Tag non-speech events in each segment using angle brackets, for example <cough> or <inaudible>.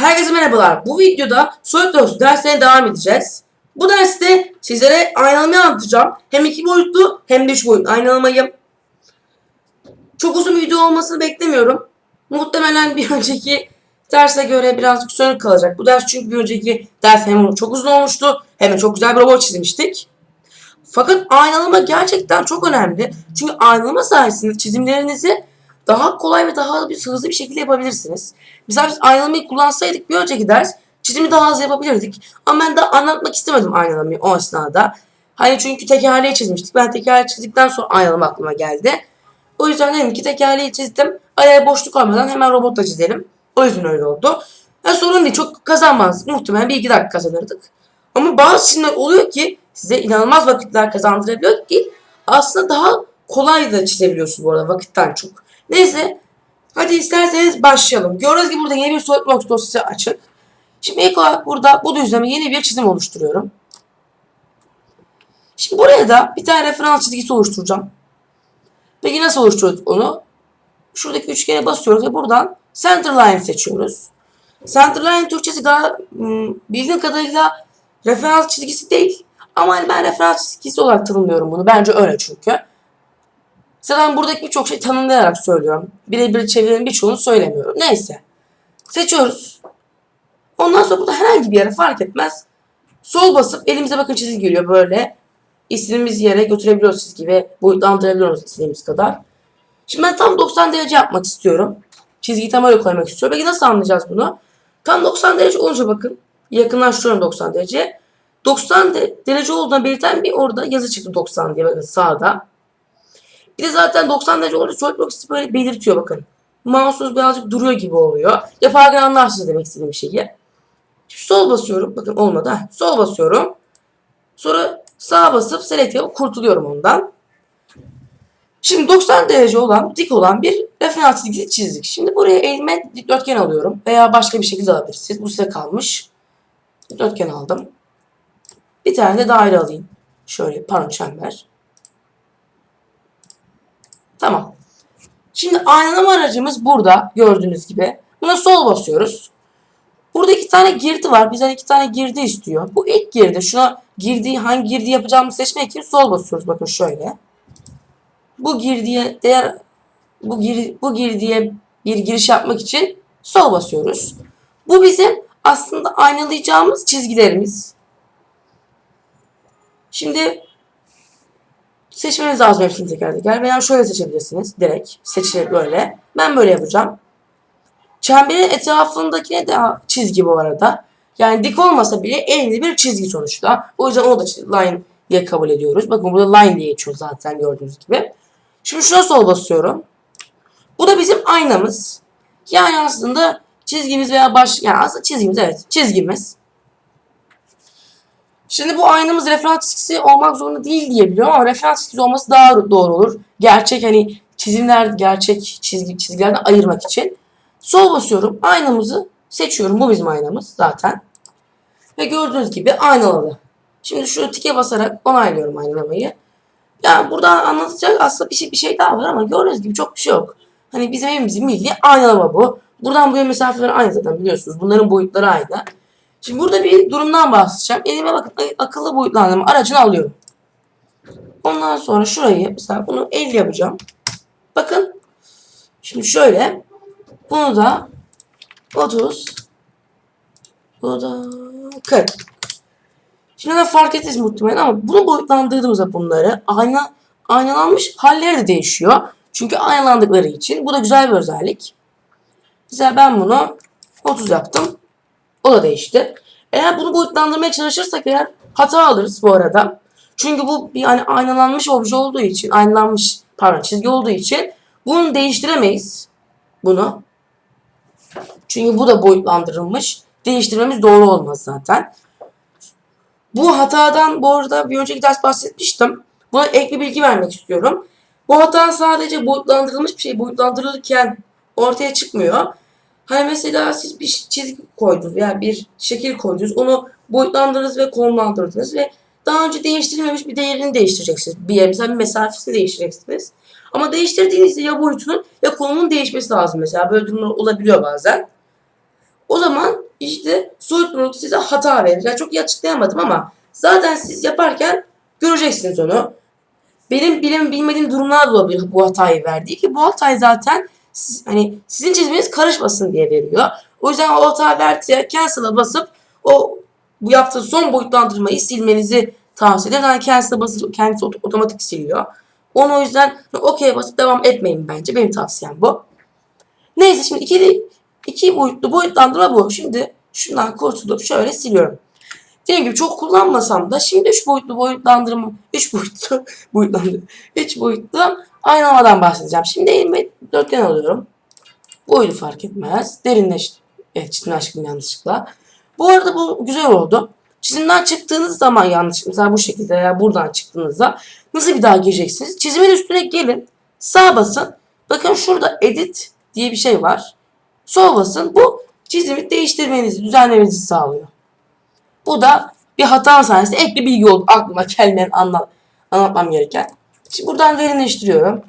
Herkese merhabalar. Bu videoda SolidWorks dersine devam edeceğiz. Bu derste sizlere aynalamayı anlatacağım. Hem iki boyutlu hem de üç boyutlu aynalamayı. Çok uzun bir video olmasını beklemiyorum. Muhtemelen bir <laughs> önceki derse göre birazcık sönük kalacak. Bu ders çünkü bir önceki ders hem çok uzun olmuştu hem de çok güzel bir robot çizmiştik. Fakat aynalama gerçekten çok önemli. Çünkü aynalama sayesinde çizimlerinizi daha kolay ve daha hızlı bir şekilde yapabilirsiniz. Mesela biz aynalamayı kullansaydık bir önceki ders çizimi daha hızlı yapabilirdik. Ama ben daha anlatmak istemedim aynalamayı o esnada. Hani çünkü tekerleği çizmiştik. Ben tekerleği çizdikten sonra aynalama aklıma geldi. O yüzden dedim ki tekerleği çizdim. Araya boşluk olmadan hemen robotla çizelim. O yüzden öyle oldu. Ya sorun değil çok kazanmazdık. Muhtemelen bir iki dakika kazanırdık. Ama bazı çizimler oluyor ki size inanılmaz vakitler kazandırabiliyor ki aslında daha kolay da çizebiliyorsunuz bu arada vakitten çok. Neyse hadi isterseniz başlayalım. Gördüğünüz gibi burada yeni bir SolidWorks dosyası açık. Şimdi ilk olarak burada bu düzleme yeni bir çizim oluşturuyorum. Şimdi buraya da bir tane referans çizgisi oluşturacağım. Peki nasıl oluşturuyoruz onu? Şuradaki üçgene basıyoruz ve buradan center line seçiyoruz. Center line Türkçesi daha hmm, bildiğim kadarıyla referans çizgisi değil. Ama hani ben referans çizgisi olarak tanımlıyorum bunu. Bence öyle çünkü. Zaten buradaki birçok şey tanımlayarak söylüyorum. Birebir çevirilerin birçoğunu söylemiyorum. Neyse. Seçiyoruz. Ondan sonra burada herhangi bir yere fark etmez. Sol basıp elimize bakın çizgi geliyor böyle. İstediğimiz yere götürebiliyoruz çizgi ve boyutlandırabiliyoruz istediğimiz kadar. Şimdi ben tam 90 derece yapmak istiyorum. Çizgiyi tam öyle koymak istiyorum. Peki nasıl anlayacağız bunu? Tam 90 derece olunca bakın. Yakınlaştırıyorum 90 derece. 90 de- derece olduğuna belirten bir orada yazı çıktı 90 diye bakın sağda. Bir de zaten 90 derece olunca SolidWorks böyle belirtiyor bakın. Mouse'unuz birazcık duruyor gibi oluyor. Yaparken anlarsınız demek istediğim şeyi. Şimdi sol basıyorum. Bakın olmadı. Heh, Sol basıyorum. Sonra sağa basıp select yapıp kurtuluyorum ondan. Şimdi 90 derece olan, dik olan bir referans çizgisi çizdik. Şimdi buraya eğilme dikdörtgen alıyorum. Veya başka bir şekilde alabilirsiniz. Bu size kalmış. Dikdörtgen aldım. Bir tane de daire alayım. Şöyle pardon çember. Tamam. Şimdi aynalama aracımız burada gördüğünüz gibi. Buna sol basıyoruz. Burada iki tane girdi var. Bizden iki tane girdi istiyor. Bu ilk girdi. Şuna girdiği hangi girdi yapacağımızı seçmek için sol basıyoruz. Bakın şöyle. Bu girdiye değer bu gir, bu girdiye bir giriş yapmak için sol basıyoruz. Bu bizim aslında aynalayacağımız çizgilerimiz. Şimdi seçmeniz lazım hepsini teker teker veya şöyle seçebilirsiniz direkt seçilip böyle. Ben böyle yapacağım. Çemberin etrafındakine de çizgi bu arada. Yani dik olmasa bile eğimli bir çizgi sonuçta. O yüzden onu da line diye kabul ediyoruz. Bakın burada line diye geçiyor zaten gördüğünüz gibi. Şimdi şuna sol basıyorum. Bu da bizim aynamız. Yani aslında çizgimiz veya baş yani aslında çizgimiz evet çizgimiz. Şimdi bu aynamız referans çizgisi olmak zorunda değil diye biliyorum ama referans çizgisi olması daha doğru olur. Gerçek hani çizimler gerçek çizgi çizgilerden ayırmak için. Sol basıyorum. Aynamızı seçiyorum. Bu bizim aynamız zaten. Ve gördüğünüz gibi aynaladı. Şimdi şu tike basarak onaylıyorum aynalamayı. Yani burada anlatacak aslında bir şey, bir şey daha var ama gördüğünüz gibi çok bir şey yok. Hani bizim evimizin milli aynalama bu. Buradan buraya mesafeler aynı zaten biliyorsunuz. Bunların boyutları aynı. Şimdi burada bir durumdan bahsedeceğim. Elime bakın akıllı boyutlandırma aracını alıyorum. Ondan sonra şurayı mesela bunu 50 yapacağım. Bakın. Şimdi şöyle. Bunu da 30. Bu da 40. Şimdi de fark ettiniz muhtemelen ama bunu boyutlandırdığımızda bunları ayna, aynalanmış halleri de değişiyor. Çünkü aynalandıkları için. Bu da güzel bir özellik. Mesela ben bunu 30 yaptım. O da değişti. Eğer bunu boyutlandırmaya çalışırsak eğer hata alırız bu arada. Çünkü bu bir hani aynalanmış obje olduğu için, aynalanmış pardon çizgi olduğu için bunu değiştiremeyiz. Bunu. Çünkü bu da boyutlandırılmış. Değiştirmemiz doğru olmaz zaten. Bu hatadan bu arada bir önceki ders bahsetmiştim. Buna ek bir bilgi vermek istiyorum. Bu hata sadece boyutlandırılmış bir şey boyutlandırılırken ortaya çıkmıyor. Hani mesela siz bir çizgi koydunuz veya bir şekil koydunuz. Onu boyutlandırdınız ve konumlandırdınız ve daha önce değiştirilmemiş bir değerini değiştireceksiniz. Bir yer, mesela bir mesafesini değiştireceksiniz. Ama değiştirdiğinizde ya boyutunun ya konumun değişmesi lazım mesela. Böyle durumlar olabiliyor bazen. O zaman işte soyutlanıp size hata verir. Yani çok iyi açıklayamadım ama zaten siz yaparken göreceksiniz onu. Benim bilim bilmediğim durumlar da olabilir bu hatayı verdiği ki bu hatayı zaten siz- hani sizin çiziminiz karışmasın diye veriyor. O yüzden o hata verdiği cancel'a basıp o bu yaptığı son boyutlandırmayı silmenizi tavsiye ederim. Yani cancel'a basıp kendisi ot- otomatik siliyor. Onu o yüzden okey basıp devam etmeyin bence. Benim tavsiyem bu. Neyse şimdi ikili iki boyutlu boyutlandırma bu. Şimdi şundan kurtulup şöyle siliyorum. Dediğim gibi çok kullanmasam da şimdi 3 boyutlu boyutlandırma 3 boyutlu <laughs> boyutlandırma 3 boyutlu aynalamadan bahsedeceğim. Şimdi elime dörtgen alıyorum. Boyutu fark etmez. Derinleş evet, çizim aşkım yanlışlıkla. Bu arada bu güzel oldu. Çizimden çıktığınız zaman yanlış mesela bu şekilde veya buradan çıktığınızda nasıl bir daha gireceksiniz? Çizimin üstüne gelin. Sağ basın. Bakın şurada edit diye bir şey var. Sol basın. Bu çizimi değiştirmenizi, düzenlemenizi sağlıyor. Bu da bir hata sayesinde ek bir bilgi oldu. Aklıma <laughs> gelmeyen anla, anlatmam gereken. Şimdi buradan derinleştiriyorum.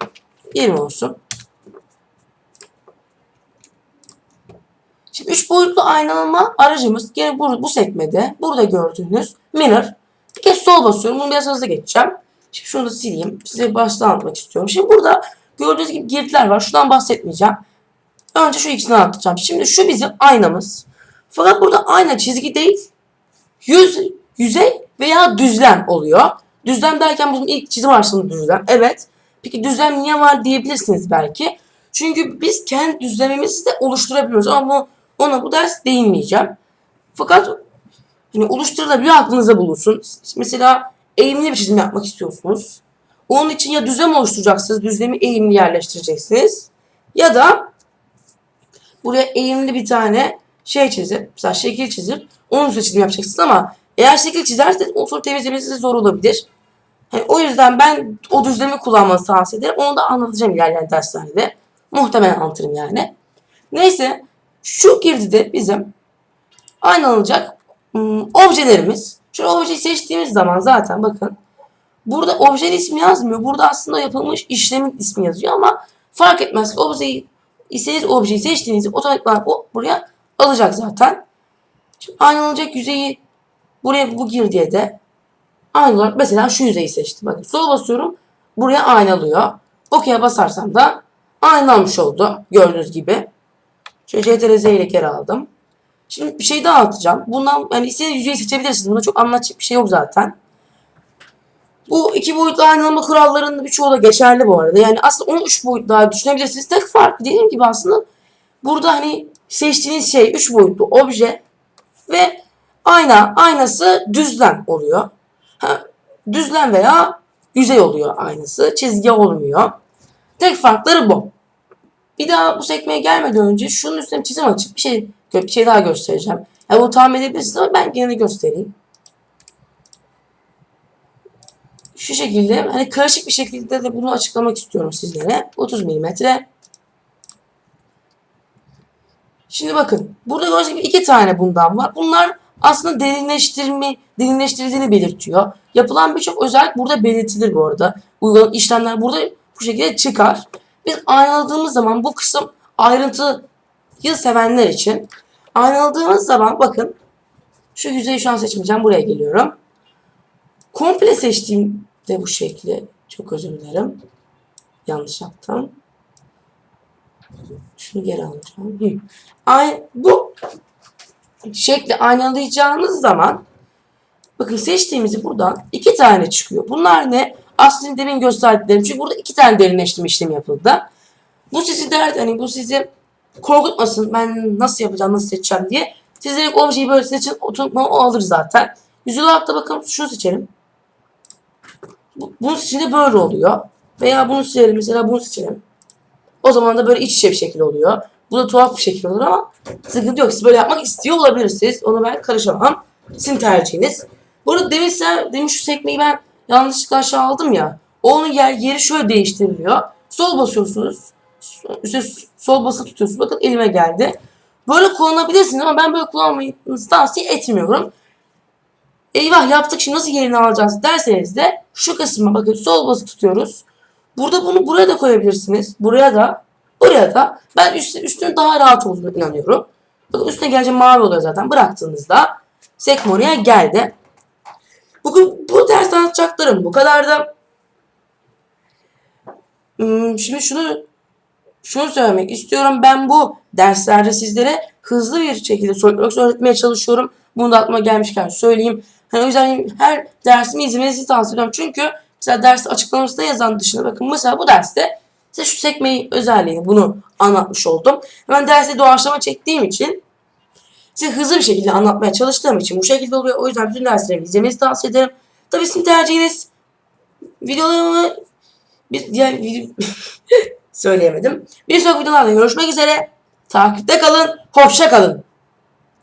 20 olsun. Şimdi 3 boyutlu aynalama aracımız gene bu, bu sekmede. Burada gördüğünüz Minor. Bir kez sol basıyorum. Bunu biraz hızlı geçeceğim. Şimdi şunu da sileyim. Size baştan anlatmak istiyorum. Şimdi burada gördüğünüz gibi girdiler var. Şundan bahsetmeyeceğim. Önce şu ikisini anlatacağım. Şimdi şu bizim aynamız. Fakat burada ayna çizgi değil. Yüz, yüzey veya düzlem oluyor. Düzlem derken bizim ilk çizim aşamasında düzlem. Evet. Peki düzlem niye var diyebilirsiniz belki. Çünkü biz kendi düzlemimizi de oluşturabiliyoruz. Ama ona bu ders değinmeyeceğim. Fakat hani oluşturulabiliyor aklınıza bulunsun. Mesela eğimli bir çizim yapmak istiyorsunuz. Onun için ya düzlem oluşturacaksınız. Düzlemi eğimli yerleştireceksiniz. Ya da buraya eğimli bir tane şey çizip, mesela şekil çizip onun üstüne çizim yapacaksınız ama eğer şekil çizerseniz o sonra temizlemesi zor olabilir. Yani o yüzden ben o düzlemi kullanmanızı tavsiye ederim. Onu da anlatacağım ilerleyen derslerde. Muhtemelen anlatırım yani. Neyse şu girdide bizim aynı alınacak ım, objelerimiz. Şu objeyi seçtiğimiz zaman zaten bakın burada objenin ismi yazmıyor. Burada aslında yapılmış işlemin ismi yazıyor ama fark etmez. Objeyi istediğiniz objeyi seçtiğinizde otomatikman o buraya alacak zaten. Şimdi alınacak yüzeyi buraya bu girdiye de aynı olarak mesela şu yüzeyi seçtim. Bakın sol basıyorum buraya aynı alıyor. OK'ye basarsam da aynı oldu gördüğünüz gibi. Şöyle CTRL Z ile geri aldım. Şimdi bir şey daha atacağım. Bundan yani istediğiniz yüzeyi seçebilirsiniz. Bunda çok anlatacak bir şey yok zaten. Bu iki boyutlu aynalama kurallarının birçoğu da geçerli bu arada. Yani aslında onu üç boyutlu daha düşünebilirsiniz. Tek fark dediğim gibi aslında burada hani seçtiğiniz şey üç boyutlu obje ve ayna aynası düzlem oluyor. Ha, düzlem veya yüzey oluyor aynası. Çizgi olmuyor. Tek farkları bu. Bir daha bu sekmeye gelmeden önce şunun üstüne çizim açıp bir şey bir şey daha göstereceğim. Yani bunu tahmin edebilirsiniz ama ben gene göstereyim. Şu şekilde hani karışık bir şekilde de bunu açıklamak istiyorum sizlere. 30 milimetre. Şimdi bakın burada gördüğünüz gibi iki tane bundan var. Bunlar aslında derinleştirme, derinleştirildiğini belirtiyor. Yapılan birçok özellik burada belirtilir bu arada. Uygulanan işlemler burada bu şekilde çıkar. Biz aynaladığımız zaman bu kısım ayrıntıyı sevenler için aynaladığımız zaman bakın şu yüzeyi şu an seçmeyeceğim. Buraya geliyorum. Komple seçtiğimde bu şekli çok özür dilerim. Yanlış yaptım. Şunu geri alacağım. Hı. Ay, bu şekli aynalayacağınız zaman bakın seçtiğimizi buradan iki tane çıkıyor. Bunlar ne? Aslında demin gösterdiklerim. Çünkü burada iki tane derinleştirme işlemi yapıldı. Bu sizi dert hani bu sizi korkutmasın. Ben nasıl yapacağım, nasıl seçeceğim diye. Siz direkt objeyi böyle seçin. Otomatikman o alır zaten. Yüzül altta bakın şunu seçelim. Bu, bunun seçince böyle oluyor. Veya bunu seçelim mesela bunu seçelim. O zaman da böyle iç içe bir şekil oluyor. Bu da tuhaf bir şekil olur ama sıkıntı yok. Siz böyle yapmak istiyor olabilirsiniz. Ona ben karışamam. Sizin tercihiniz. Bu arada demin, sen, demin şu sekmeyi ben yanlışlıkla aşağı aldım ya. Onun yer, yeri şöyle değiştiriliyor. Sol basıyorsunuz. Üste sol basılı tutuyorsunuz. Bakın elime geldi. Böyle kullanabilirsiniz ama ben böyle kullanmayınızı tavsiye etmiyorum. Eyvah yaptık şimdi nasıl yerini alacağız derseniz de şu kısma bakın sol basılı tutuyoruz. Burada bunu buraya da koyabilirsiniz. Buraya da buraya da. Ben üst, üstünün daha rahat olduğunu inanıyorum. Bakın üstüne gelince mavi oluyor zaten. Bıraktığınızda sekmoniye geldi. Bugün bu ders anlatacaklarım bu kadardı. Hmm, Şimdi şunu şunu söylemek istiyorum. Ben bu derslerde sizlere hızlı bir şekilde soruyoruz öğretmeye çalışıyorum. Bunu da aklıma gelmişken söyleyeyim. Hani o yüzden her dersimi izlemenizi tavsiye ediyorum. Çünkü mesela ders açıklamasında yazan dışında bakın mesela bu derste size şu sekmeyi özelliğini bunu anlatmış oldum. Hemen derste doğaçlama çektiğim için size hızlı bir şekilde anlatmaya çalıştığım için bu şekilde oluyor. O yüzden bütün derslerimi izlemenizi tavsiye ederim. Tabii sizin tercihiniz videolarımı bir diğer video <laughs> söyleyemedim. Bir sonraki videolarda görüşmek üzere. Takipte kalın. Hoşça kalın.